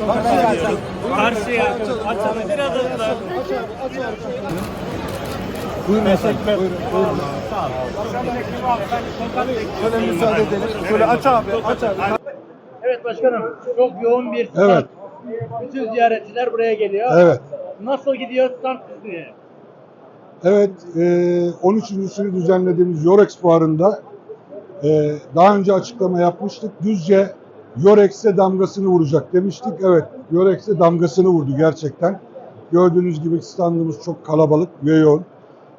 Tokat'a gidiyoruz. Karşıya açalım. Biraz hızlı. Buyurun efendim. Buyurun. buyurun. Şöyle müsaade edelim. Şöyle aç abi. Aç abi. Evet başkanım, çok yoğun bir stand. Evet. Bütün ziyaretçiler buraya geliyor. Evet. Nasıl gidiyor stand sizi? Evet, e, 13.sünü düzenlediğimiz Yorex fuarında e, daha önce açıklama yapmıştık. Düzce Yorex'e damgasını vuracak demiştik. Evet, Yorex'e damgasını vurdu gerçekten. Gördüğünüz gibi standımız çok kalabalık ve yoğun.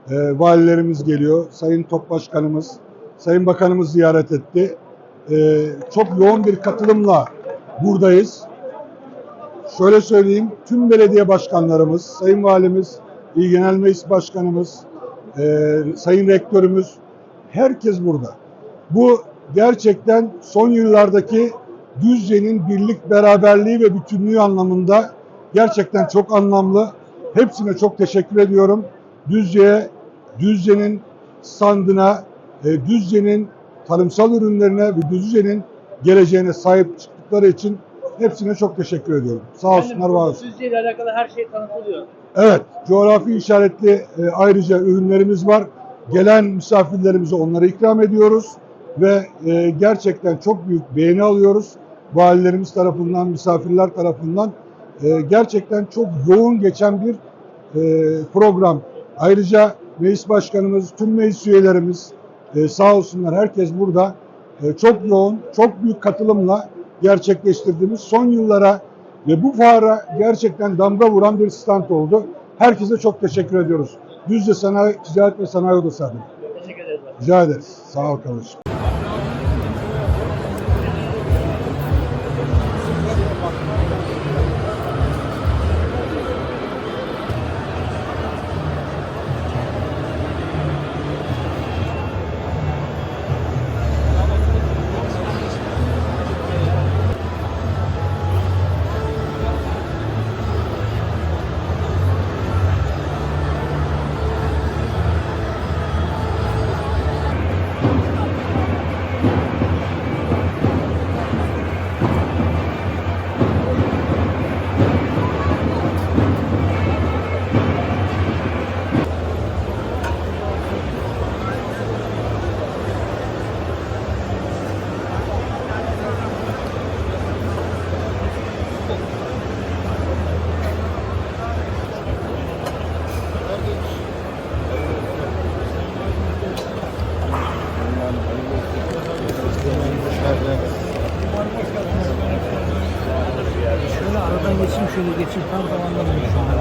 E, valilerimiz geliyor, Sayın Top Başkanımız, Sayın Bakanımız ziyaret etti. E, çok yoğun bir katılımla buradayız. Şöyle söyleyeyim, tüm belediye başkanlarımız, Sayın Valimiz, İl Genel Meclis Başkanımız, e, Sayın Rektörümüz, herkes burada. Bu gerçekten son yıllardaki Düzce'nin birlik, beraberliği ve bütünlüğü anlamında gerçekten çok anlamlı. Hepsine çok teşekkür ediyorum. Düzce'ye, Düzce'nin standına, e, Düzce'nin tarımsal ürünlerine ve Düzce'nin geleceğine sahip çıktıkları için hepsine çok teşekkür ediyorum. Sağ olsunlar, var olsun. Düzce ile alakalı her şey tanıtılıyor. Evet, coğrafi işaretli e, ayrıca ürünlerimiz var. Gelen misafirlerimize onları ikram ediyoruz ve e, gerçekten çok büyük beğeni alıyoruz. Valilerimiz tarafından, misafirler tarafından e, gerçekten çok yoğun geçen bir e, program. Ayrıca meclis başkanımız, tüm meclis üyelerimiz e, sağ olsunlar herkes burada e, çok yoğun, çok büyük katılımla gerçekleştirdiğimiz son yıllara ve bu fuara gerçekten damga vuran bir stand oldu. Herkese çok teşekkür ediyoruz. Düzce Sanayi, Ticaret ve Sanayi Odası adına. Teşekkür ederiz. başkanım. Rica ederiz. Sağ ol kardeşim. Aradan geçeyim şöyle geçeyim tam zamanladım şu anda.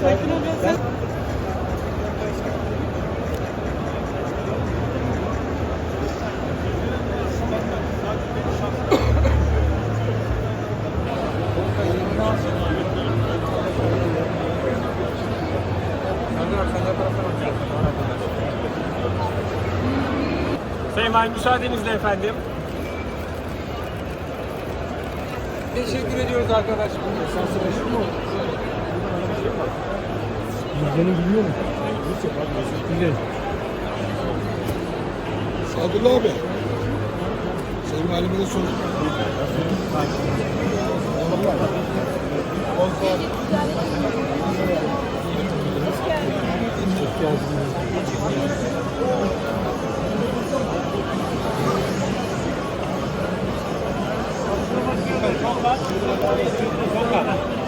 Sayın Valim müsaadenizle efendim. Teşekkür ediyoruz arkadaşlar. Yüzlerini biliyor musun? Güzel. Sadullah abi. Sayın Valime de sorun.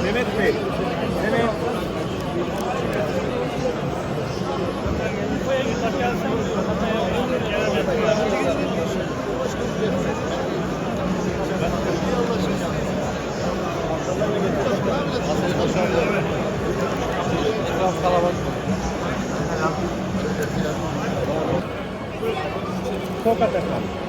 Mehmet Bey. Mehmet. Tokat efendim.